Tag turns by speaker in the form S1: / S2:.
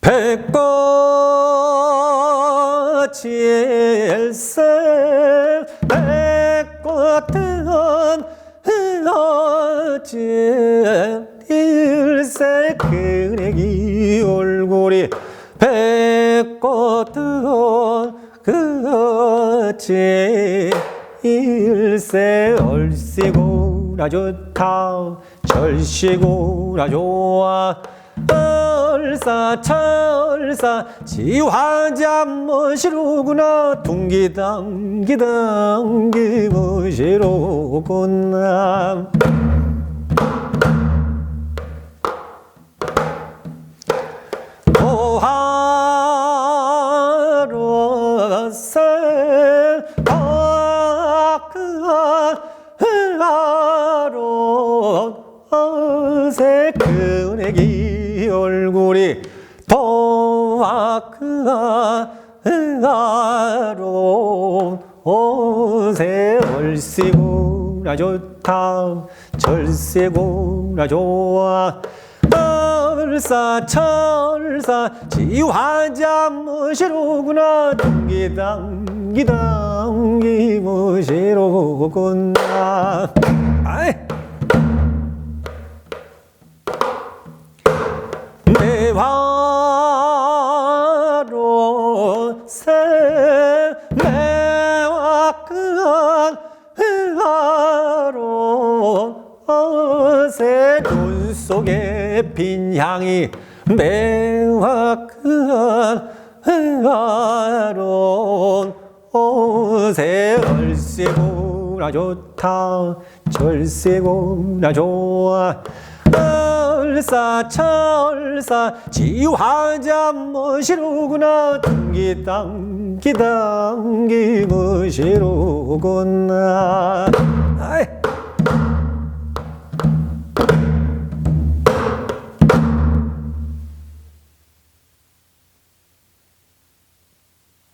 S1: 백꽃일세 백꽃은 어째 일세 그네기 얼굴이 백꽃은 그 어째 일세 얼씨구나 좋다. 절씨구나 좋아 얼사 철사. 지화장 멋이로구나. 둥기당기당기 박하로 어세 그네기 얼굴이 도하로 어세 얼씨구나 좋다 절세구나 좋아. 얼사 철사 지화장 무시로구나. 둥기당기당기 무시로구 매화로 새 매화끈 화로 어새 눈 속에 빈 향이 매화끈 화로 어새 얼씨구나 좋다 절씨구나 좋아 얼사 철사 지화장 무시로구나. 둥기당기 당기 무시로구나